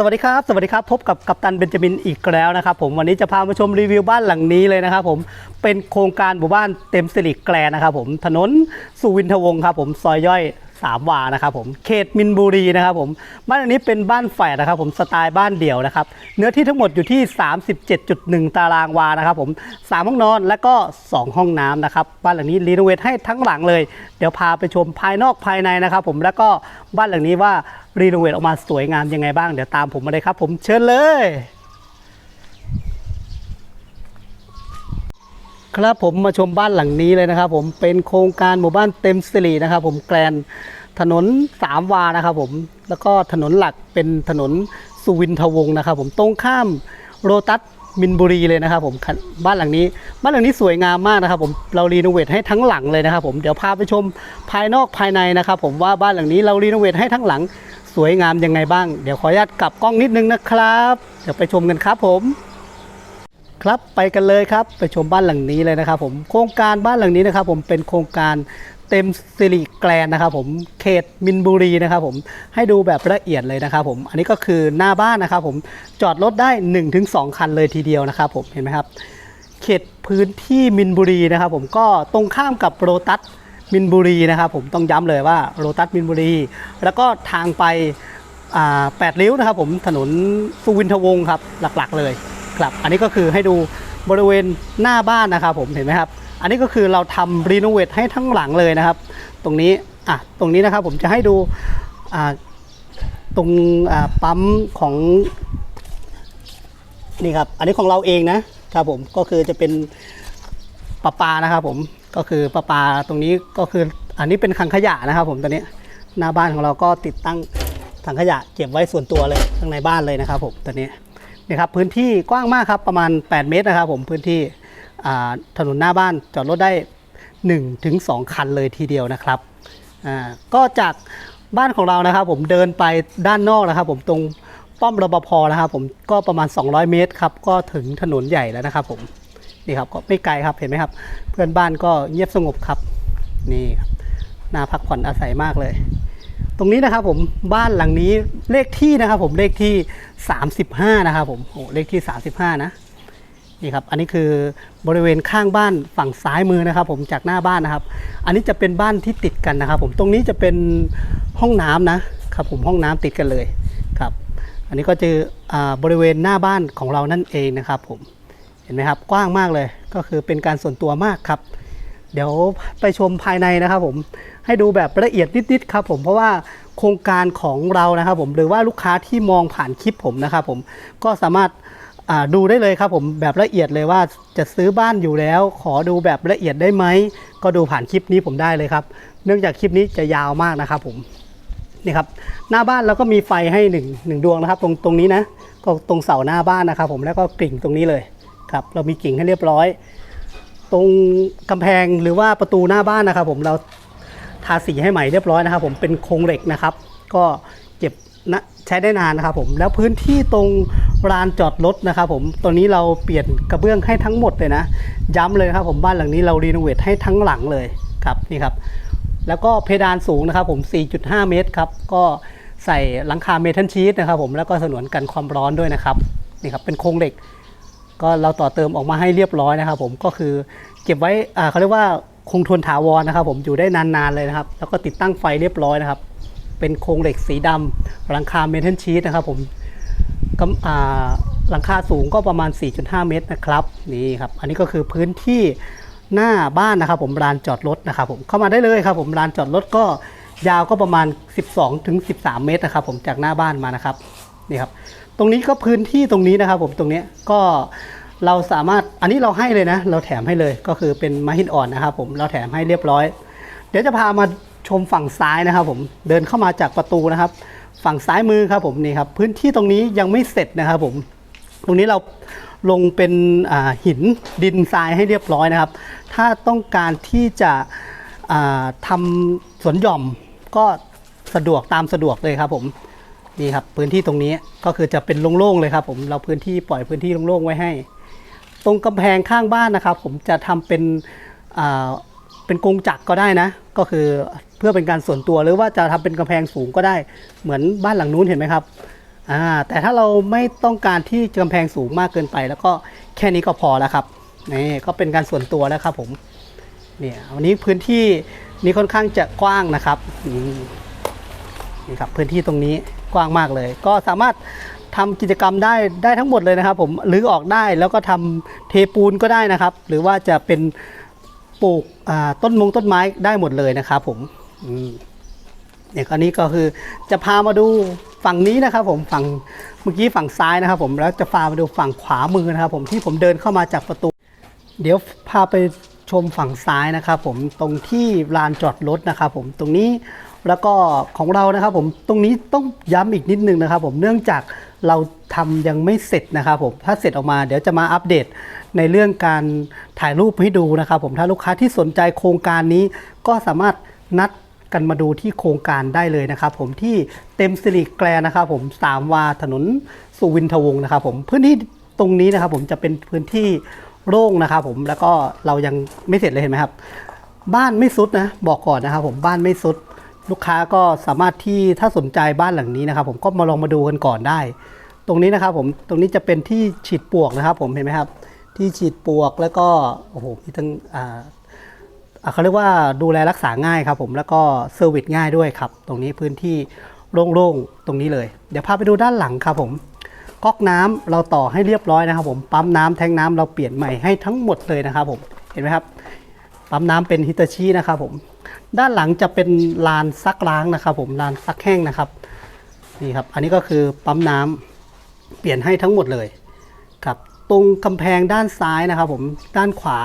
สวัสดีครับ สวัสดีครับ พบกับกัปตันเบนจามินอีกแล้วนะครับผม วันนี้จะพามาชมรีวิวบ้านหลังนี้เลยนะครับผม เป็นโครงการหมู่บ้านเต็มสิริแกลนนะครับผม ถนนสุวินทวงศ์ครับผม ซอยย่อยสามวานะครับผม เขตมินบุรีนะครับผม บ้านหลังนี้เป็นบ้านแฝดนะครับผม สไตล์บ้านเดี่ยวนะครับ เนื้อที่ทั้งหมดอยู่ที่ 37.1 ตารางวานะครับผมสามห้องนอนและก็ 2 ห้องน้ำนะครับ บ้านหลังนี้รีโนเวทให้ทั้งหลังเลย เดี๋ยวพาไปชมภายนอกภายในนะครับผม แล้วก็บ้านหลังนี้ว่า รีโนเวทออกมาสวยงามยังไงบ้างเดี๋ยวตามผมมาเลยครับ ผมเชิญเลย ครับผมมาชมบ้านหลังนี้เลยนะครับ ผมเป็นโครงการหมู่บ้านเต็มสิรินะครับ ผมแกลนถนนสามวานะครับ ผมแล้วก็ถนนหลักเป็นถนนสุวินทวงศ์นะครับ ผมตรงข้ามโรตัสมินบุรีเลยนะครับผมบ้านหลังนี้ บ้านหลังนี้สวยงามมากนะครับ ผมเรารีโนเวทให้ทั้งหลังเลยนะครับ ผมเดี๋ยวพาไปชมภายนอกภายในนะครับ ผมว่าบ้านหลังนี้เรารีโนเวทให้ทั้งหลัง สวยงามยังไงบ้าง เดี๋ยวขออนุญาตกลับกล้องนิดนึงนะครับ เดี๋ยวไปชมกันครับผม ครับไปกันเลยครับ ไปชมบ้านหลังนี้เลยนะครับ ผมโครงการบ้านหลังนี้นะครับ ผมเป็นโครงการเต็มสิริแกลนนะครับผมเขตมินบุรีนะครับผมให้ดูแบบละเอียดเลยนะครับผมอันนี้ก็คือหน้าบ้านนะครับผมจอดรถได้ 1-2 คันเลยทีเดียวนะครับผมเห็นไหมครับเขตพื้นที่มินบุรีนะครับผมก็ตรงข้ามกับโรตัส มินบุรีนะครับผมต้องย้ำเลยว่าโรตัสมินบุรี แล้วก็ทางไปแปดริ้วนะครับผมถนนสุวินทวงศ์ครับหลักๆเลยครับ อันนี้ก็คือให้ดูบริเวณหน้าบ้านนะครับผมเห็นไหมครับ อันนี้ก็คือเราทำรีโนเวทให้ทั้งหลังเลยนะครับ ตรงนี้อะตรงนี้นะครับผมจะให้ดูตรงปั๊มของนี่ครับ อันนี้ของเราเองนะครับผมก็คือจะเป็นประปานะครับผม ก็คือประปาตรงนี้ก็คืออันนี้เป็นถังขยะนะครับ ผมตอนนี้หน้าบ้านของเราก็ติดตั้งถังขยะเก็บไว้ส่วนตัวเลยข้างในบ้านเลยนะครับผมตอนนี้นี่ครับพื้นที่กว้างมากครับประมาณ 8 เมตรนะครับ ผมพื้นที่ถนนหน้าบ้านจอดรถได้1ถึง2คันเลยทีเดียวนะครับก็จากบ้านของเรานะครับ ผมเดินไปด้านนอกนะครับ ผมตรงป้อมรปภนะครับ ผมก็ประมาณ 200 เมตรครับก็ถึงถนนใหญ่แล้วนะครับผม นี่ครับก็ไม่ไกลครับเห็นไหมครับ เพื่อนบ้านก็เงียบสงบครับนี่ครับน่าพักผ่อนอาศัยมากเลย ตรงนี้นะครับผมบ้านหลังนี้เลขที่นะครับผมเลขที่ 35 นะครับผมโอ้เลขที่ 35 นะนี่ครับ อันนี้คือบริเวณข้างบ้านฝั่งซ้ายมือนะครับ ผมจากหน้าบ้านนะครับ อันนี้จะเป็นบ้านที่ติดกันนะครับ ผมตรงนี้จะเป็นห้องน้ำนะครับ ผมห้องน้ำติดกันเลยครับ อันนี้ก็จะอบริเวณหน้าบ้านของเรานั่นเองนะครับ ผม ห็นไหมครับกว้างมากเลยก็คือเป็นการส่วนตัวมากครับ เดี๋ยวไปชมภายในนะครับผมให้ดูแบบละเอียดนิดๆครับผมเพราะว่าโครงการของเรานะครับผมหรือว่าลูกค้าที่มองผ่านคลิปผมนะครับผมก็สามารถดูได้เลยครับผมแบบละเอียดเลยว่าจะซื้อบ้านอยู่แล้ว ขอดูแบบละเอียดได้ไหมก็ดูผ่านคลิปนี้ผมได้เลยครับ เนื่องจากคลิปนี้จะยาวมากนะครับผมนี่ครับหน้าบ้านเราก็มีไฟให้หนึ่งหนึ่งดวงนะครับ ตรงตรงนี้นะก็ตรงเสาหน้าบ้านนะครับผมแล้วก็กิ่งตรงนี้เลย ครับเรามีกิ่งให้เรียบร้อย ตรงกำแพงหรือว่าประตูหน้าบ้านนะครับ ผมเราทาสีให้ใหม่เรียบร้อยนะครับ ผมเป็นโครงเหล็กนะครับ ก็เก็บนะใช้ได้นานนะครับ ผมแล้วพื้นที่ตรงลานจอดรถนะครับ ผมตัวนี้เราเปลี่ยนกระเบื้องให้ทั้งหมดเลยนะ ย้ำเลยครับ ผมบ้านหลังนี้เรารีโนเวทให้ทั้งหลังเลยครับนี่ครับ แล้วก็เพดานสูงนะครับ ผม 4.5 เมตรครับก็ใส่หลังคาเมทัลชีตนะครับ ผมแล้วก็สนวนกันความร้อนด้วยนะครับนี่ครับเป็นโครงเหล็ก ก็เราต่อเติมออกมาให้เรียบร้อยนะครับผมก็คือเก็บไว้อ่าเขาเรียกว่าคงทนถาวรนะครับ ผมอยู่ได้นานๆเลยนะครับ แล้วก็ติดตั้งไฟเรียบร้อยนะครับ เป็นโครงเหล็กสีดำหลังคาเมทัลชีตนะครับ ผมกำอ่าหลังคาสูงก็ประมาณ 4.5 เมตรนะครับนี่ครับ อันนี้ก็คือพื้นที่หน้าบ้านนะครับ ผมลานจอดรถนะครับ ผมเข้ามาได้เลยครับ ผมลานจอดรถก็ยาวก็ประมาณ 12-13 เมตรนะครับ ผมจากหน้าบ้านมานะครับนี่ครับ ตรงนี้ก็พื้นที่ตรงนี้นะครับผมตรงนี้ก็เราสามารถอันนี้เราให้เลยนะ เราแถมให้เลยก็คือเป็นไม้หินอ่อนนะครับผมเราแถมให้เรียบร้อย เดี๋ยวจะพามาชมฝั่งซ้ายนะครับ ผมเดินเข้ามาจากประตูนะครับ ฝั่งซ้ายมือครับผมนี่ครับพื้นที่ตรงนี้ยังไม่เสร็จนะครับผมตรงนี้เราลงเป็นหินดินทรายให้เรียบร้อยนะครับ ถ้าต้องการที่จะทำสวนหย่อมก็สะดวกตามสะดวกเลยครับผม นี่ครับพื้นที่ตรงนี้ก็คือจะเป็นโล่งๆเลยครับ ผมเราพื้นที่ปล่อยพื้นที่โล่งๆไว้ให้ ตรงกำแพงข้างบ้านนะครับ ผมจะทำเป็นเป็นกรงจักรก็ได้นะ ก็คือเพื่อเป็นการส่วนตัวหรือว่าจะทำเป็นกำแพงสูงก็ได้ เหมือนบ้านหลังนู้นเห็นไหมครับอ่าแต่ถ้าเราไม่ต้องการที่กำแพงสูงมากเกินไป แล้วก็แค่นี้ก็พอแล้วครับนี่ก็เป็นการส่วนตัวแล้วครับผมเนี่ยวันนี้พื้นที่นี้ค่อนข้างจะกว้างนะครับนี่ครับพื้นที่ตรงนี้ กว้างมากเลย ก็สามารถทำกิจกรรมได้ได้ทั้งหมดเลยนะครับ ผมหรือออกได้แล้วก็ทำเทปูนก็ได้นะครับ หรือว่าจะเป็นปลูกอ่าต้นมงต้นไม้ได้หมดเลยนะครับผมอืมเนี่ยอันนี้ก็คือจะพามาดูฝั่งนี้นะครับ ผมฝั่งเมื่อกี้ฝั่งซ้ายนะครับ ผมแล้วจะพามาดูฝั่งขวามือนะครับ ผมที่ผมเดินเข้ามาจากประตู เดี๋ยวพาไปชมฝั่งซ้ายนะครับ ผมตรงที่ลานจอดรถนะครับ ผมตรงนี้ แล้วก็ของเรานะครับผมตรงนี้ต้องย้ำอีกนิดนึงนะครับผมเนื่องจากเราทำยังไม่เสร็จนะครับผมถ้าเสร็จออกมาเดี๋ยวจะมาอัปเดตในเรื่องการถ่ายรูปให้ดูนะครับผมถ้าลูกค้าที่สนใจโครงการนี้ก็สามารถนัดกันมาดูที่โครงการได้เลยนะครับผมที่เต็มสิริแกลนะครับผมสามวาถนนสุวินทวงศ์นะครับผมพื้นที่ตรงนี้นะครับผมจะเป็นพื้นที่โล่งนะครับผมแล้วก็เรายังไม่เสร็จเลยเห็นไหมครับ บ้านไม่สุดนะบอกก่อนนะครับผมบ้านไม่สุด ลูกค้าก็สามารถที่ถ้าสนใจบ้านหลังนี้นะครับ ผมก็มาลองมาดูกันก่อนได้ ตรงนี้นะครับผมตรงนี้จะเป็นที่ฉีดปวกนะครับ ผมเห็นไหมครับ ที่ฉีดปวกแล้วก็โอ้โหมีทั้งอ่าเขาเรียกว่าดูแลรักษาง่ายครับ ผมแล้วก็เซอร์วิสง่ายด้วยครับ ตรงนี้พื้นที่โล่งๆตรงนี้เลย เดี๋ยวพาไปดูด้านหลังครับผมก๊อกน้ำเราต่อให้เรียบร้อยนะครับ ผมปั๊มน้ำแทงน้ำเราเปลี่ยนใหม่ให้ทั้งหมดเลยนะครับ ผมเห็นไหมครับ ปั๊มน้ำเป็นฮิตาชินะครับผม ด้านหลังจะเป็นลานซักล้างนะครับ ผมลานซักแห้งนะครับนี่ครับ อันนี้ก็คือปั๊มน้ำเปลี่ยนให้ทั้งหมดเลยครับตรงกำแพงด้านซ้ายนะครับ ผมด้านขวา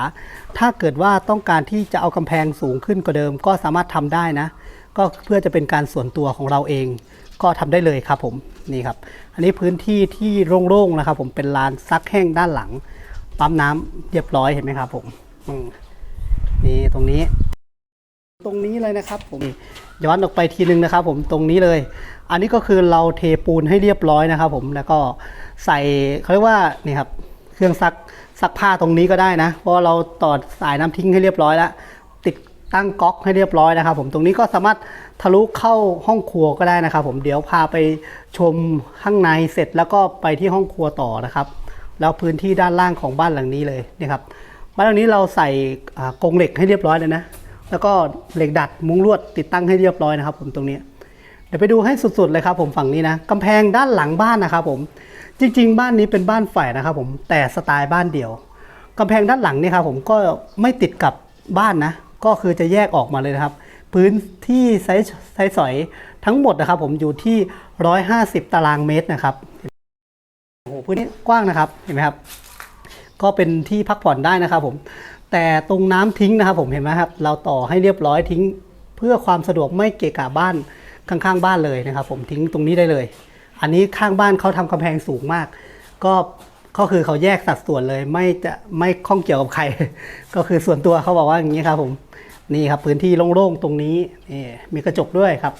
ถ้าเกิดว่าต้องการที่จะเอากำแพงสูงขึ้นกว่าเดิม ก็สามารถทำได้นะ ก็เพื่อจะเป็นการส่วนตัวของเราเอง ก็ทำได้เลยครับผมนี่ครับ อันนี้พื้นที่ที่โล่งๆนะครับ ผมเป็นลานซักแห้งด้านหลัง ปั๊มน้ำเรียบร้อยเห็นไหมครับ ผมอืมนี่ตรงนี้ ตรงนี้เลยนะครับผมย้อนออกไปทีนึงนะครับ ผมตรงนี้เลย อันนี้ก็คือเราเทปูนให้เรียบร้อยนะครับ ผมแล้วก็ใส่เขาเรียกว่านี่ครับเครื่องซักซักผ้าตรงนี้ก็ได้นะ เพราะเราต่อสายน้ำทิ้งให้เรียบร้อยแล้ว ติดตั้งก๊อกให้เรียบร้อยนะครับ ผมตรงนี้ก็สามารถทะลุเข้าห้องครัวก็ได้นะครับ ผมเดี๋ยวพาไปชมข้างในเสร็จแล้วก็ไปที่ห้องครัวต่อนะครับ แล้วพื้นที่ด้านล่างของบ้านหลังนี้เลยนี่ครับบ้านหลังนี้เราใส่กรงเหล็กให้เรียบร้อยเลยนะ แล้วก็เหล็กดัดมุ้งลวดติดตั้งให้เรียบร้อยนะครับ ผมตรงนี้ เดี๋ยวไปดูให้สุดๆเลยครับผมฝั่งนี้นะกำแพงด้านหลังบ้านนะครับผมจริง ๆ บ้านนี้เป็นบ้านฝ่ายนะครับผมแต่สไตล์บ้านเดี่ยวกำแพงด้านหลังนี่ครับผมก็ไม่ติดกับบ้านนะ ก็คือจะแยกออกมาเลยนะครับ พื้นที่ไซส์ไซส์สอยทั้งหมดนะครับ ผมอยู่ที่ 150 ตารางเมตรนะครับโอ้โหพื้นที่กว้างนะครับเห็นไหมครับ ก็เป็นที่พักผ่อนได้นะครับผม แต่ตรงน้ำทิ้งนะครับผมเห็นไหมครับ เราต่อให้เรียบร้อยทิ้ง เพื่อความสะดวกไม่เกะกะบ้านข้างๆบ้านเลยนะครับผมทิ้งตรงนี้ได้เลย อันนี้ข้างบ้านเขาทำกำแพงสูงมาก ก็ก็คือเขาแยกสัดส่วนเลย ไม่จะไม่ข้องเกี่ยวกับใคร ก็คือส่วนตัวเขาบอกว่าอย่างนี้ครับผมนี่ครับพื้นที่โล่งๆตรงนี้นี่มีกระจกด้วยครับ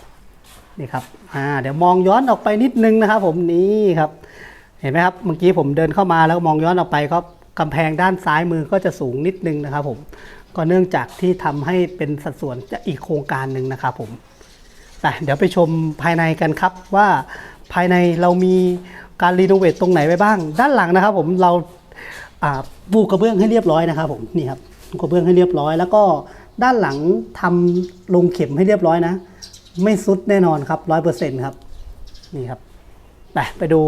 นี่ครับอ่าเดี๋ยวมองย้อนออกไปนิดนึงนะครับ ผมนี่ครับ เห็นไหมครับเมื่อกี้ผมเดินเข้ามาแล้วมองย้อนออกไปก็ กำแพงด้านซ้ายมือก็จะสูงนิดนึงนะครับผมก็เนื่องจากที่ทำให้เป็นสัดส่วนจะอีกโครงการหนึ่งนะครับผมแต่เดี๋ยวไปชมภายในกันครับว่าภายในเรามีการรีโนเวทตรงไหนไปบ้าง ด้านหลังนะครับผมเราปูกระเบื้องให้เรียบร้อยนะครับผมนี่ครับกระเบื้องให้เรียบร้อย แล้วก็ด้านหลังทำลงเข็มให้เรียบร้อยนะ ไม่ซุดแน่นอนครับร้อยเปอร์เซ็นต์ครับนี่ครับไปไปดู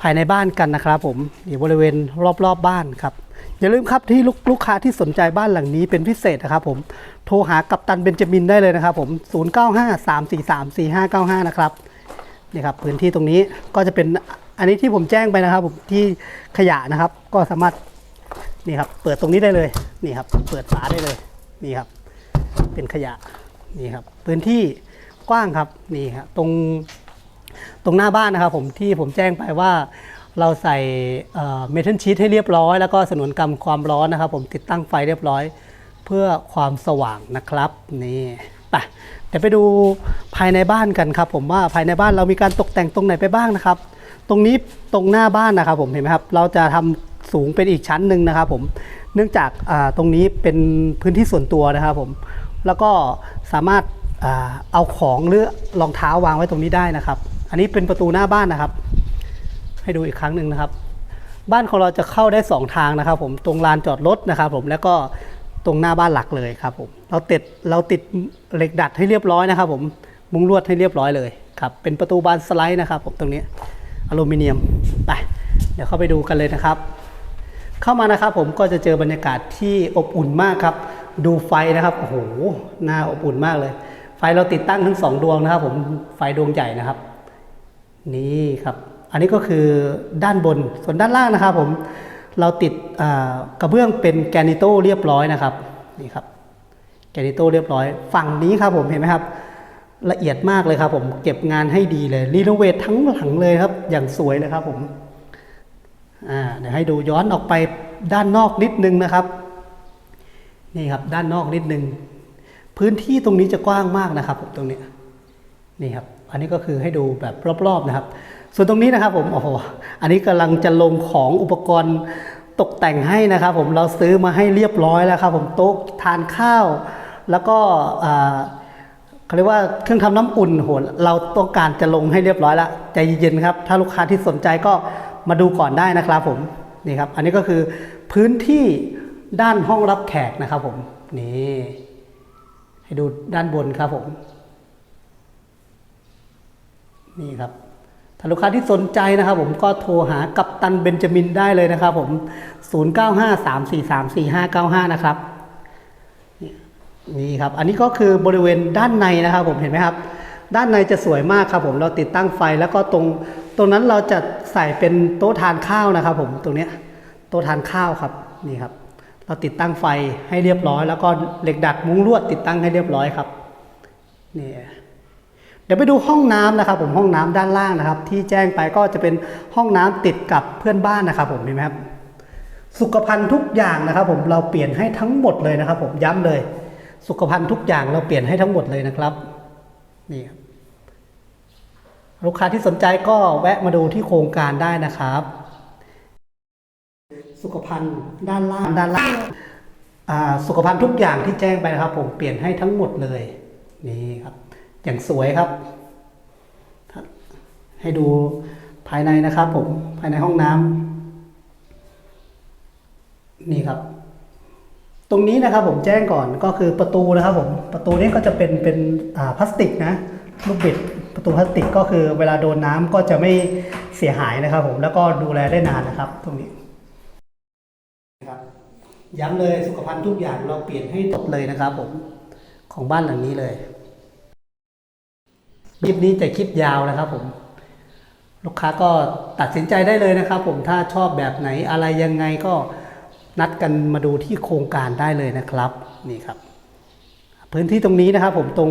ภายในบ้านกันนะครับ ผมอยู่บริเวณรอบๆบบ้านครับ อย่าลืมครับที่ลูกลูกค้าที่สนใจบ้านหลังนี้เป็นพิเศษนะครับ ผมโทรหากัปตันเบนจามินได้เลยนะครับ ผม 0953434595 นะครับนี่ครับพื้นที่ตรงนี้ก็จะเป็นอันนี้ที่ผมแจ้งไปนะครับ ผมที่ขยะนะครับ ก็สามารถนี่ครับ เปิดตรงนี้ได้เลยนี่ครับ เปิดฝาได้เลยนี่ครับ เป็นขยะนี่ครับ พื้นที่กว้างครับนี่ครับตรง ตรงหน้าบ้านนะครับผมที่ผมแจ้งไปว่าเราใส่เมทัลชีตให้เรียบร้อย แล้วก็สนวนกรรมความร้อนนะครับ ผมติดตั้งไฟเรียบร้อย เพื่อความสว่างนะครับนี่ไปเดี๋ยวไปดูภายในบ้านกันครับ ผมว่าภายในบ้านเรามีการตกแต่งตรงไหนไปบ้างนะครับ ตรงนี้ตรงหน้าบ้านนะครับ ผมเห็นไหมครับเราจะทำสูงเป็นอีกชั้นหนึ่งนะครับ ผมเนื่องจากาตรงนี้เป็นพื้นที่ส่วนตัวนะครับผมแล้วก็สามารถเอาของหรือรองเท้าวางไว้ตรงนี้ได้นะครับ อันนี้เป็นประตูหน้าบ้านนะครับ ให้ดูอีกครั้งหนึ่งนะครับ บ้านของเราจะเข้าได้สองทางนะครับ ผมตรงลานจอดรถนะครับ ผมแล้วก็ตรงหน้าบ้านหลักเลยครับผมเราติดเราติดเหล็กดัดให้เรียบร้อยนะครับ ผมมุงลวดให้เรียบร้อยเลยครับเป็นประตูบานสไลด์นะครับ ผมตรงนี้อลูมิเนียมไปเดี๋ยวเข้าไปดูกันเลยนะครับ เข้ามานะครับ ผมก็จะเจอบรรยากาศที่อบอุ่นมากครับ ดูไฟนะครับโอ้โหน่าอบอุ่นมากเลย ไฟเราติดตั้งทั้งสองดวงนะครับ ผมไฟดวงใหญ่นะครับ นี่ครับ อันนี้ก็คือด้านบนส่วนด้านล่างนะครับผมเราติดกระเบื้องเป็นแกนิโตเรียบร้อยนะครับนี่ครับแกนิโตเรียบร้อย ฝั่งนี้ครับผมเห็นไหมครับ ละเอียดมากเลยครับ ผมเก็บงานให้ดีเลยรีโนเวททั้งหลังเลยครับ อย่างสวยเลยครับผมเดี๋ยวให้ดูย้อนออกไปด้านนอกนิดนึงนะครับนี่ครับด้านนอกนิดนึง พื้นที่ตรงนี้จะกว้างมากนะครับผมตรงนี้นี่ครับ อันนี้ก็คือให้ดูแบบรอบๆนะครับ ส่วนตรงนี้นะครับผมโอ้โหอันนี้กำลังจะลงของอุปกรณ์ตกแต่งให้นะครับ ผมเราซื้อมาให้เรียบร้อยแล้วครับ ผมโต๊ะทานข้าว แล้วก็เขาเรียกว่าเครื่องทำน้ำอุ่นโหเราต้องการจะลงให้เรียบร้อยแล้วใจเย็นๆครับ ถ้าลูกค้าที่สนใจก็มาดูก่อนได้นะครับผมนี่ครับ อันนี้ก็คือพื้นที่ด้านห้องรับแขกนะครับผมนี่ให้ดูด้านบนครับผม นี่ครับถ้าลูกค้าที่สนใจนะครับผมก็โทรหากัปตันเบนจามินได้เลยนะครับผม 0953434595 นะครับนี่ครับ อันนี้ก็คือบริเวณด้านในนะครับผมเห็นไหมครับ ด้านในจะสวยมากครับผมเราติดตั้งไฟแล้วก็ตรง ตรงนั้นเราจะใส่เป็นโต๊ะทานข้าวนะครับผมตรงเนี้ยโต๊ะทานข้าวครับนี่ครับ เราติดตั้งไฟให้เรียบร้อย แล้วก็เหล็กดัดมุ้งลวดติดตั้งให้เรียบร้อยครับนี่ เดี๋ยวไปดูห้องน้ำนะครับผมห้องน้ำด้านล่างนะครับ ที่แจ้งไปก็จะเป็นห้องน้ำติดกับเพื่อนบ้านนะครับ ผมเห็นไหมครับสุขภัณฑ์ทุกอย่างนะครับ ผมเราเปลี่ยนให้ทั้งหมดเลยนะครับ ผมย้ำเลย สุขภัณฑ์ทุกอย่างเราเปลี่ยนให้ทั้งหมดเลยนะครับนี่ครับลูกค้าที่สนใจก็แวะมาดูที่โครงการได้นะครับ สุขภัณฑ์ด้านล่างด้านล่างสุขภัณฑ์ทุกอย่างที่แจ้งไปนะครับ ผมเปลี่ยนให้ทั้งหมดเลยนี่ครับ อย่างสวยครับ ให้ดูภายในนะครับผมภายในห้องน้ำนี่ครับ ตรงนี้นะครับผมแจ้งก่อนก็คือประตูนะครับผมประตูนี้ก็จะเป็นเป็นพลาสติกนะลูกบิดประตูพลาสติกก็คือเวลาโดนน้ำก็จะไม่เสียหายนะครับผมแล้วก็ดูแลได้นานนะครับ ตรงนี้นครับย้ำเลยสุขภัณฑ์ทุกอย่างเราเปลี่ยนให้หมดเลยนะครับผมของบ้านหลังนี้เลย คลิปนี้จะคลิปยาวนะครับผม ลูกค้าก็ตัดสินใจได้เลยนะครับ ผมถ้าชอบแบบไหนอะไรยังไงก็นัดกันมาดูที่โครงการได้เลยนะครับนี่ครับ พื้นที่ตรงนี้นะครับ ผมตรง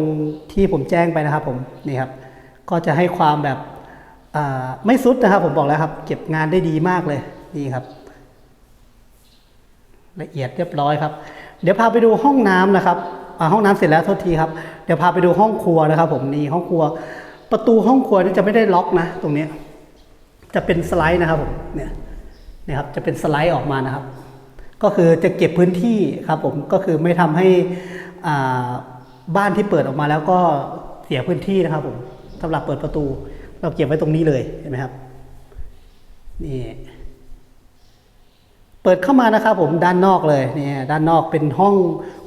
ที่ผมแจ้งไปนะครับ ผมนี่ครับ ก็จะให้ความแบบไม่สุดนะครับ ผมบอกแล้วครับ เก็บงานได้ดีมากเลยนี่ครับ ละเอียดเรียบร้อยครับ เดี๋ยวพาไปดูห้องน้ำนะครับ ห้องน้ำเสร็จแล้วโทษทีครับ เดี๋ยวพาไปดูห้องครัวนะครับ ผมนี่ห้องครัว ประตูห้องครัวนี่จะไม่ได้ล็อกนะ ตรงนี้ จะเป็นสไลด์นะครับผมเนี่ยนี่ครับจะเป็นสไลด์ออกมานะครับ ก็คือจะเก็บพื้นที่ครับ ผมก็คือไม่ทำให้อาบ้านที่เปิดออกมาแล้วก็เสียพื้นที่นะครับ ผมสำหรับเปิดประตู เราเก็บไว้ตรงนี้เลยเห็นไหมครับนี่เปิดเข้ามานะครับผมด้านนอกเลยเนี่ยด้านนอกเป็นห้อง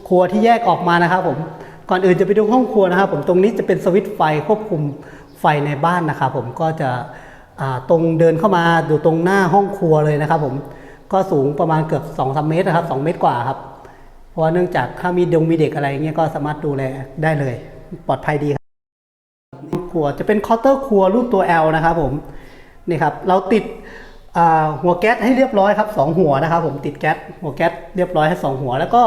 ครัวที่แยกออกมานะครับผมก่อนอื่นจะไปดูห้องครัวนะครับ ผมตรงนี้จะเป็นสวิตช์ไฟควบคุมไฟในบ้านนะครับผมก็จะตรงเดินเข้ามาอยู่ตรงหน้าห้องครัวเลยนะครับ ผมก็สูงประมาณเกือบ2อสเมตรนะครับ2เมตรกว่าครับ เพราะว่าเนื่องจากถ้ามีดงมีเด็กอะไรเงี้ยก็สามารถดูแลได้เลย ปลอดภัยดีครับครัวจะเป็นเคาน์เตอร์ครัวรูปตัว L นะครับผมนี่ครับเราติดหัวแก๊สให้เรียบร้อยครับสองหัวนะครับ ผมติดแก๊สหัวแก๊สเรียบร้อยให้สองหัว แล้วก็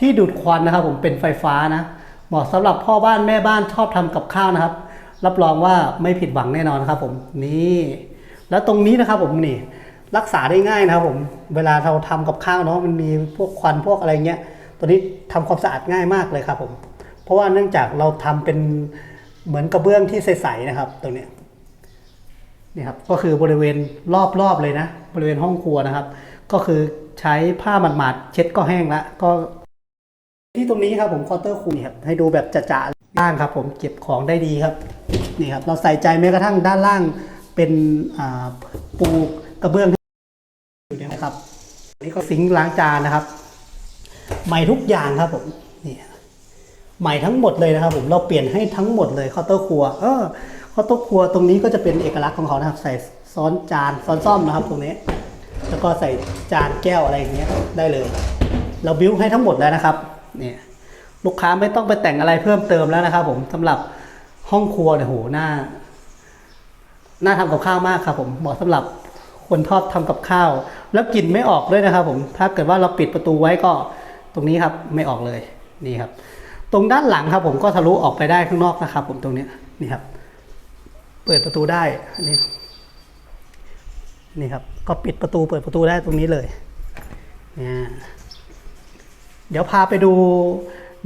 ที่ดูดควันนะครับ ผมเป็นไฟฟ้านะเหมาะสำหรับพ่อบ้านแม่บ้านชอบทำกับข้าวนะครับ รับรองว่าไม่ผิดหวังแน่นอนครับผมนี่แล้วตรงนี้นะครับผมนี่รักษาได้ง่ายนะครับผมเวลาเราทำกับข้าวเนาะมันมีพวกควันพวกอะไรเงี้ยตัวนี้ทำความสะอาดง่ายมากเลยครับผมเพราะว่าเนื่องจากเราทำเป็นเหมือนกระเบื้องที่ใสๆนะครับ ตรงนี้นี่ครับก็คือบริเวณรอบๆเลยนะ บริเวณห้องครัวนะครับ ก็คือใช้ผ้าหมาดๆเช็ดก็แห้งละก็ ที่ตรงนี้ครับผมคาน์เตอร์คูนครับให้ดูแบบจะๆบ้างครับ ผมเก็บของได้ดีครับนี่ครับ เราใส่ใจแม้กระทั่งด้านล่างเป็นปูกระเบื้องอยู่นะครับนี่ก็ซิงค์ล้างจานนะครับ ใหม่ทุกอย่างครับผมนี่ใหม่ทั้งหมดเลยนะครับ ผมเราเปลี่ยนให้ทั้งหมดเลยเคาน์เตอร์ครัวเออเคาน์เตอร์ครัวตรงนี้ก็จะเป็นเอกลักษณ์ของเขานะครับ ใส่ซ้อนจานซ้อนซ่อมนะครับ ตรงนี้ แล้วก็ใส่จานแก้วอะไรอย่างเงี้ยได้เลย เราบิ้วให้ทั้งหมดแล้วนะครับ เนี่ยลูกค้าไม่ต้องไปแต่งอะไรเพิ่มเติมแล้วนะครับ ผมสำหรับห้องครัวเนี่ยโหหน้าน่าทำกับข้าวมากครับผมเหมาะสำหรับคนชอบทำกับข้าว แล้วกลิ่นไม่ออกด้วยนะครับ ผม ถ้าเกิดว่าเราปิดประตูไว้ก็ตรงนี้ครับไม่ออกเลยนี่ครับ ตรงด้านหลังครับ ผมก็ทะลุออกไปได้ข้างนอกนะครับ ผมตรงนี้นี่ครับ เปิดประตูได้อันนี้นี่ครับ ก็ปิดประตูเปิดประตูได้ตรงนี้เลยเนี่ย เดี๋ยวพาไปดู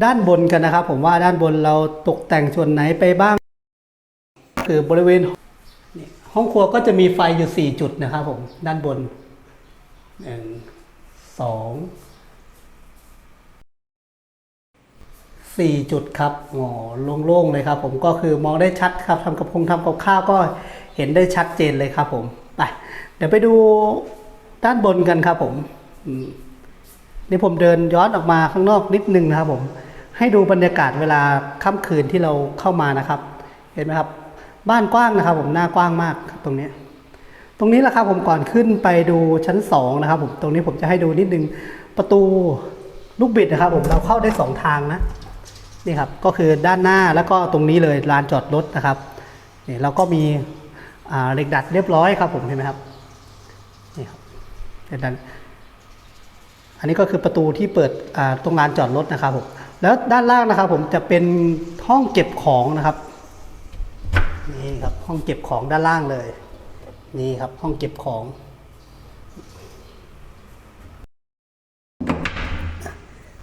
ด้านบนกันนะครับ ผมว่าด้านบนเราตกแต่งส่วนไหนไปบ้าง คือบริเวณห้องครัวก็จะมีไฟอยู่ 4 จุดนะครับผม ด้านบนหนึ่งสองสี่จุดครับอ๋อโล่งๆเลยครับ ผมก็คือมองได้ชัดครับทำกับคงทำกับข้าวก็เห็นได้ชัดเจนเลยครับ ผมไปเดี๋ยวไปดูด้านบนกันครับผมอืม นี่ผมเดินย้อนออกมาข้างนอกนิดนึงนะครับผมให้ดูบรรยากาศเวลาค่ำคืนที่เราเข้ามานะครับ เห็นไหมครับ บ้านกว้างนะครับ ผมหน้ากว้างมากตรงนี้ ตรงนี้แหละครับผมก่อนขึ้นไปดูชั้นสองนะครับผมตรงนี้ผมจะให้ดูนิดนึงประตูลูกบิดนะครับผมเราเข้าได้สองทางนะนี่ครับก็คือด้านหน้าแล้วก็ตรงนี้เลยลานจอดรถนะครับนี่เราก็มีเหล็กดัดเรียบร้อยครับผมเห็นไหมครับนี่ครับเหล็กดัด อันนี้ก็คือประตูที่เปิดตรงลานจอดรถนะครับผมแล้วด้านล่างนะครับ ผมจะเป็นห้องเก็บของนะครับนี่ครับห้องเก็บของด้านล่างเลย นี่ครับห้องเก็บของ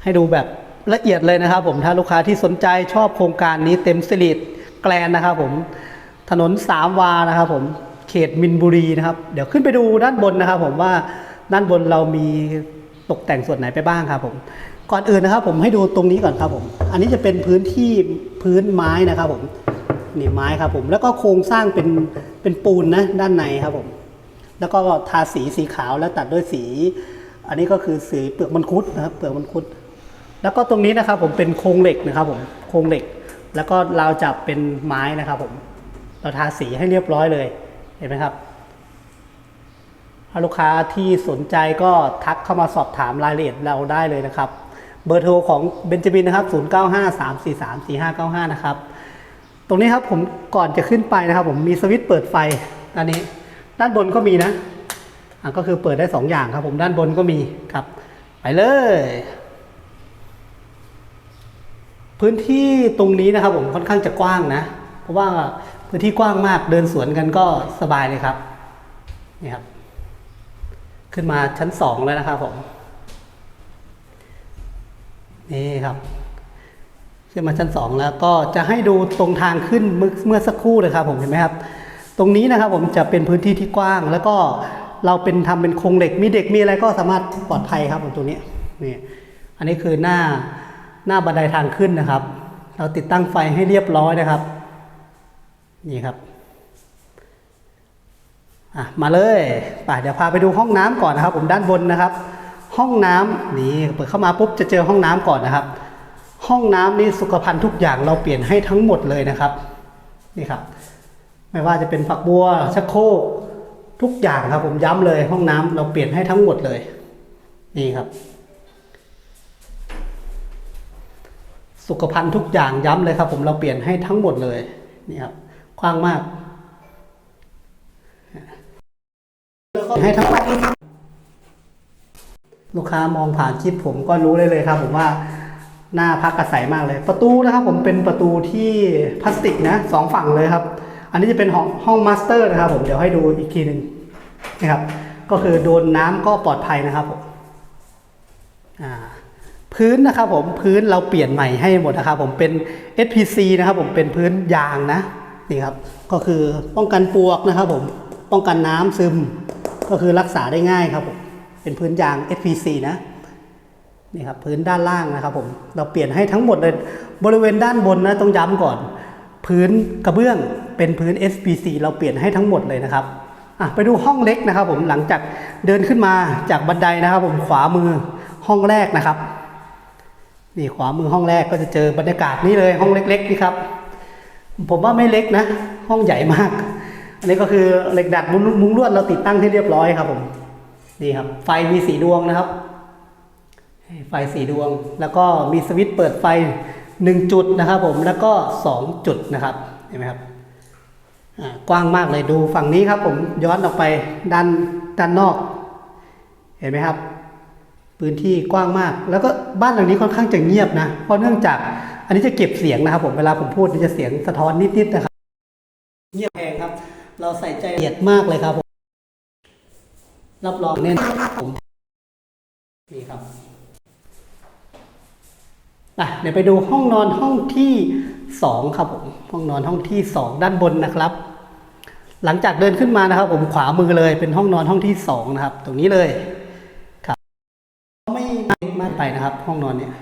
ให้ดูแบบละเอียดเลยนะครับ ผมถ้าลูกค้าที่สนใจชอบโครงการนี้เต็มสิริแกลนนะครับ ผมถนนสามวานะครับผมเขตมินบุรีนะครับ เดี๋ยวขึ้นไปดูด้านบนนะครับ ผมว่าด้านบนเรามี ตกแต่งส่วนไหนไปบ้างครับผม ก่อนอื่นนะครับ ผมให้ดูตรงนี้ก่อนครับผม อันนี้จะเป็นพื้นที่พื้นไม้นะครับผมนี่ไม้ครับผม แล้วก็โครงสร้างเป็นเป็นปูนนะด้านในครับผม แล้วก็ทาสีสีขาวแล้วตัดด้วยสี อันนี้ก็คือสีเปลือกมันคุดนะครับ เปลือกมันคุด แล้วก็ตรงนี้นะครับผมเป็นโครงเหล็กนะครับผม โครงเหล็ก แล้วก็ราวจับเป็นไม้นะครับผม เราทาสีให้เรียบร้อยเลย เห็นไหมครับ ลูกค้าที่สนใจก็ทักเข้ามาสอบถามรายละเอียดเราได้เลยนะครับ เบอร์โทรของเบนจามินนะครับ 0953434595 นะครับ ตรงนี้ครับผมก่อนจะขึ้นไปนะครับ ผมมีสวิตช์เปิดไฟอันนี้ ด้านบนก็มีนะะก็คือเปิดได้สองอย่างครับ ผมด้านบนก็มีครับ ไปเลย พื้นที่ตรงนี้นะครับ ผมค่อนข้างจะกว้างนะ เพราะว่าพื้นที่กว้างมากเดินสวนกันก็สบายเลยครับนี่ครับ ขึ้นมาชั้นสองแล้วนะครับผม นี่ครับ ขึ้นมาชั้นสองแล้วก็จะให้ดูตรงทางขึ้นเมื่อสักครู่เลยครับผมเห็นไหมครับ ตรงนี้นะครับผมจะเป็นพื้นที่ที่กว้างแล้วก็เราเป็นทำเป็นโครงเหล็กมีเด็กมีอะไรก็สามารถปลอดภัยครับผมตรงนี้นี่อันนี้คือหน้าหน้าบันไดทางขึ้นนะครับ เราติดตั้งไฟให้เรียบร้อยนะครับ นี่ครับ อะมาเลยไปเดี๋ยวพาไปดูห้องน้ำก่อนนะครับ ผมด้านบนนะครับ ห้องน้ำนี่เปิดเข้ามาปุ๊บจะเจอห้องน้ำก่อนนะครับ ห้องน้ำนี่สุขภัณฑ์ทุกอย่างเราเปลี่ยนให้ทั้งหมดเลยนะครับนี่ครับ ไม่ว่าจะเป็นฝักบัวชักโครกทุกอย่างครับ ผมย้ำเลยห้องน้ำเราเปลี่ยนให้ทั้งหมดเลย นี่ครับ สุขภัณฑ์ทุกอย่างย้ำเลยครับ ผมเราเปลี่ยนให้ทั้งหมดเลยนี่ครับกว้างมาก ให้ทั้งหมดลูกค้ามองผ่านคลิปผมก็รู้เลยเลยครับ ผมว่าหน้าพักอาศัยมากเลย ประตูนะครับ ผมเป็นประตูที่พลาสติกนะสองฝั่งเลยครับ อันนี้จะเป็นห้องห้องมาสเตอร์นะครับ ผมเดี๋ยวให้ดูอีกทีหนึ่งนะครับ ก็คือโดนน้ำก็ปลอดภัยนะครับผมอ่าพื้นนะครับผมพื้นเราเปลี่ยนใหม่ให้หมดนะครับ ผมเป็น SPC นะครับ ผมเป็นพื้นยางนะนี่ครับ ก็คือป้องกันปวกนะครับ ผมป้องกันน้ำซึม ก็คือรักษาได้ง่ายครับผมเป็นพื้นยาง SPC นะนี่ครับพื้นด้านล่างนะครับผมเราเปลี่ยนให้ทั้งหมดเลยบริเวณด้านบนนะต้องย้ำก่อน พื้นกระเบื้องเป็นพื้น SPC เราเปลี่ยนให้ทั้งหมดเลยนะครับอะไปดูห้องเล็กนะครับผมหลังจากเดินขึ้นมาจากบันไดนะครับผมขวามือห้องแรกนะครับนี่ขวามือห้องแรกก็จะเจอบรรยากาศนี้เลยห้องเล็กๆนี่ครับผมว่าไม่เล็กนะ ห้องใหญ่มาก อันนี้ก็คือเหล็กดัดมุ้งมุ้งลวดเราติดตั้งให้เรียบร้อยครับผมนี่ครับ ไฟมีสีดวงนะครับ ไฟสีดวง แล้วก็มีสวิตช์เปิดไฟหนึ่งจุดนะครับผมแล้วก็สองจุดนะครับเห็นไหมครับกว้างมากเลยดูฝั่งนี้ครับ ผมย้อนออกไปด้านด้านนอก เห็นไหมครับ พื้นที่กว้างมาก แล้วก็บ้านหลังนี้ค่อนข้างจะเงียบนะ เพราะเนื่องจากอันนี้จะเก็บเสียงนะครับ ผมเวลาผมพูดนี่จะเสียงสะท้อนนิดๆนะครับ เงียบแพงครับ เราใส่ใจละเอียดมากเลยครับผมรับรองแน่นอนผมนี่ครับอะเดี๋ยวไปดูห้องนอนห้องที่สองครับผมห้องนอนห้องที่สองด้านบนนะครับ หลังจากเดินขึ้นมานะครับ ผมขวามือเลยเป็นห้องนอนห้องที่สองนะครับ ตรงนี้เลยไม่เล็กมากไปนะครับ ห้องนอนเนี่ย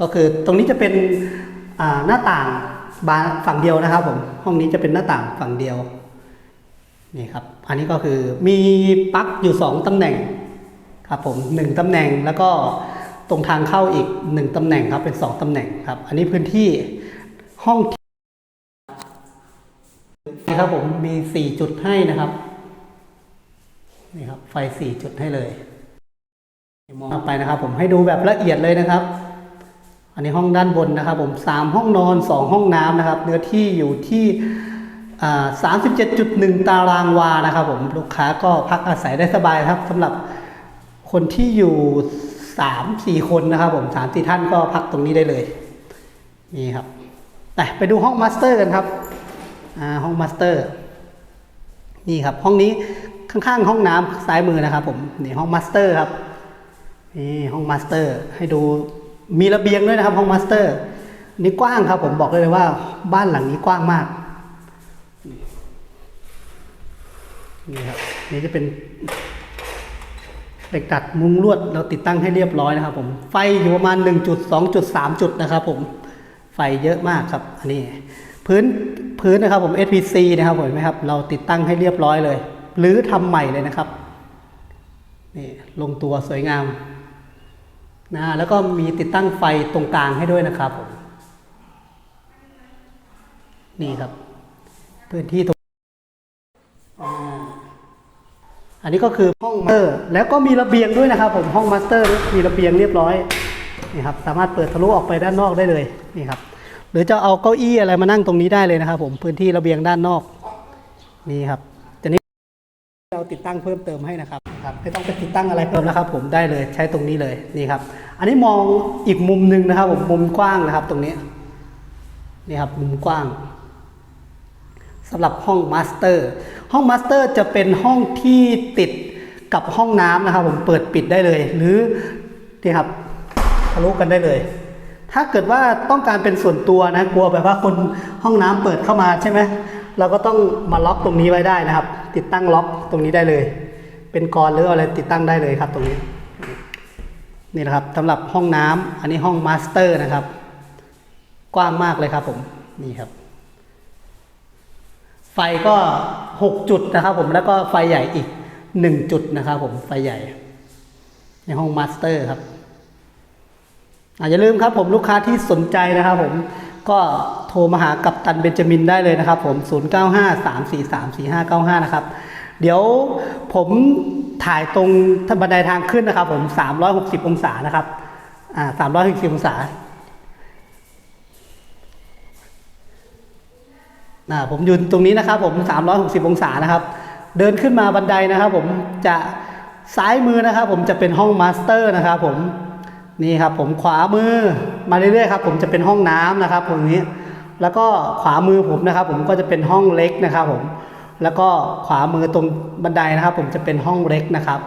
ก็คือตรงนี้จะเป็นหน้าต่าง บานฝั่งเดียวนะครับผมห้องนี้จะเป็นหน้าต่างฝั่งเดียวนี่ครับอันนี้ก็คือมีปลั๊กอยู่สองตำแหน่งครับผมหนึ่งตำแหน่งแล้วก็ตรงทางเข้าอีกหนึ่งตำแหน่งครับเป็นสองตำแหน่งครับ อันนี้พื้นที่ห้องที่นี่ครับผมมีสี่จุดให้นะครับนี่ครับไฟสี่จุดให้เลย มองไปนะครับ ผมให้ดูแบบละเอียดเลยนะครับ อันนี้ห้องด้านบนนะครับผมสามห้องนอนสองห้องน้ำนะครับ เนื้อที่อยู่ที่สามสิบเจ็ดจุดหนึ่งตารางวานะครับผมลูกค้าก็พักอาศัยได้สบายครับสำหรับคนที่อยู่สามสี่คนนะครับผมสามสี่ท่านก็พักตรงนี้ได้เลยนี่ครับไปดูห้องมาสเตอร์กันครับห้องมาสเตอร์นี่ครับห้องนี้ข้างๆห้องน้ำซ้ายมือนะครับผมนี่ห้องมาสเตอร์ครับนี่ห้องมาสเตอร์ให้ดู มีระเบียงด้วยนะครับห้องมาสเตอร์นี่กว้างครับ ผมบอกเลยว่าบ้านหลังนี้กว้างมากนี่ครับนี่จะเป็นเหล็กดัดมุงลวดเราติดตั้งให้เรียบร้อยนะครับผมไฟอยู่ประมาณ1จุด2จุด3จุดนะครับผมไฟเยอะมากครับอันนี้พื้นพื้นนะครับผม SPC นะครับผมเห็นไหมครับ เราติดตั้งให้เรียบร้อยเลย หรือทำใหม่เลยนะครับนี่ลงตัวสวยงาม นะแล้วก็มีติดตั้งไฟตรงกลางให้ด้วยนะครับผมนี่ครับพื้นที่ตรงอันนี้ก็คือห้องมาสเตอร์ แล้วก็มีระเบียงด้วยนะครับ ผมห้องมาสเตอร์มีระเบียงเรียบร้อยนี่ครับสามารถเปิดทะลุออกไปด้านนอกได้เลยนี่ครับ หรือจะเอาเก้าอี้อะไรมานั่งตรงนี้ได้เลยนะครับ ผมพื้นที่ระเบียงด้านนอกนี่ครับจะนี้เราติดตั้งเพิ่มเติมให้นะครับครับไม่ต้องไปติดตั้งอะไรเพิ่มนะครับ ผมได้เลยใช้ตรงนี้เลยนี่ครับ อันนี้มองอีกมุมหนึ่งนะครับผมมุมกว้างนะครับตรงนี้นี่ครับมุมกว้างสำหรับห้องมาสเตอร์ ห้องมาสเตอร์จะเป็นห้องที่ติดกับห้องน้ำนะครับ ผมเปิดปิดได้เลย หรือนี่ครับทะลุกันได้เลย ถ้าเกิดว่าต้องการเป็นส่วนตัวนะกลัวแบบว่าคนห้องน้ำเปิดเข้ามาใช่ไหมเราก็ต้องมาล็อกตรงนี้ไว้ได้นะครับ ติดตั้งล็อกตรงนี้ได้เลย เป็นกรหรืออะไรติดตั้งได้เลยครับตรงนี้ นี่นะครับสำหรับห้องน้ำอันนี้ห้องมาสเตอร์นะครับ กว้างมากเลยครับผมนี่ครับ ไฟก็หกจุดนะครับผมแล้วก็ไฟใหญ่อีกหนึ่งจุดนะครับผมไฟใหญ่ ในห้องมาสเตอร์ครับอาอย่าลืมครับผมลูกค้าที่สนใจนะครับผมก็โทรมาหากัปตันเบนจามินได้เลยนะครับผม 0953434595 นะครับ เดี๋ยวผมถ่ายตรงบันไดทางขึ้นนะครับ ผม 360 องศานะครับอ่า360องศาอ่าผมยืนตรงนี้นะครับ ผม 360 องศานะครับ เดินขึ้นมาบันไดนะครับ ผมจะซ้ายมือนะครับ ผมจะเป็นห้องมาสเตอร์นะครับ ผมนี่ครับ ผมขวามือมาเรื่อยๆครับ ผมจะเป็นห้องน้ำนะครับตรงนี้ แล้วก็ขวามือผมนะครับ ผมก็จะเป็นห้องเล็กนะครับ ผม แล้วก็ขวามือตรงบันไดนะครับ ผมจะเป็นห้องเล็กนะครับ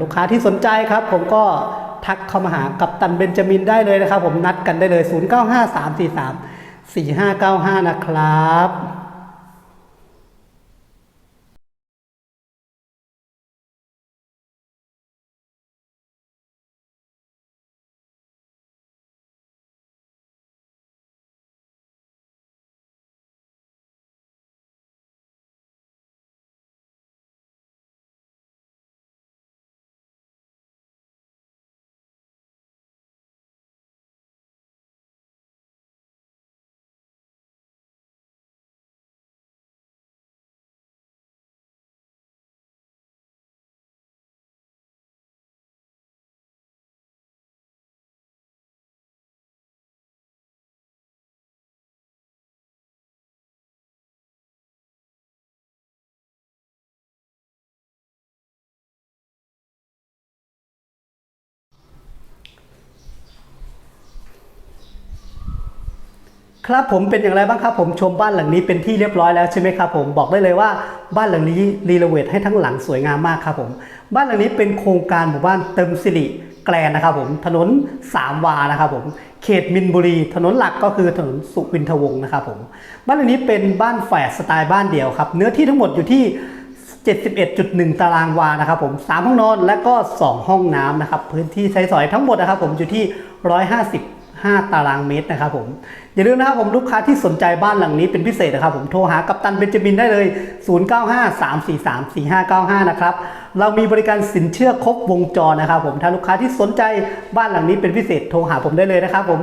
ลูกค้าที่สนใจครับ ผมก็ทักเข้ามาหากับตันเบนจามินได้เลยนะครับ ผมนัดกันได้เลย 0953434595 นะครับ ครับผมเป็นอย่างไรบ้างครับผมชมบ้านหลังนี้เป็นที่เรียบร้อยแล้วใช่ไหมครับผมบอกได้เลยว่าบ้านหลังนี้รีโนเวทให้ทั้งหลังสวยงามมากครับผม บ้านหลังนี้เป็นโครงการหมู่บ้านเติมสิริแกลนนะครับผมถนนสามวานะครับผมเขตมินบุรี ถนนหลักก็คือถนนสุวินทวงศ์นะครับผมบ้านหลังนี้เป็นบ้านแฝดสไตล์บ้านเดี่ยวครับเนื้อที่ทั้งหมดอยู่ที่ 71.1 ตารางวานะครับผม3ห้องนอนและก็ 2 ห้องน้ำนะครับพื้นที่ใช้สอยทั้งหมดนะครับผมอยู่ที่ 5 ตารางเมตรนะครับผม อย่าลืมนะครับผมลูกค้าที่สนใจบ้านหลังนี้เป็นพิเศษนะครับผมโทรหากัปตันเบนจามินได้เลย 0953434595 นะครับ เรามีบริการสินเชื่อครบวงจรนะครับผมถ้าลูกค้าที่สนใจบ้านหลังนี้เป็นพิเศษโทรหาผมได้เลยนะครับผม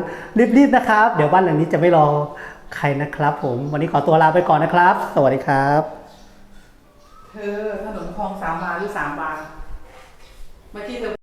รีบๆนะครับ เดี๋ยวบ้านหลังนี้จะไม่รอใครนะครับ ผมวันนี้ขอตัวลาไปก่อนนะครับ สวัสดีครับเธอถนนคลองสามวาหรือสามวาเมื่อกี้เธอ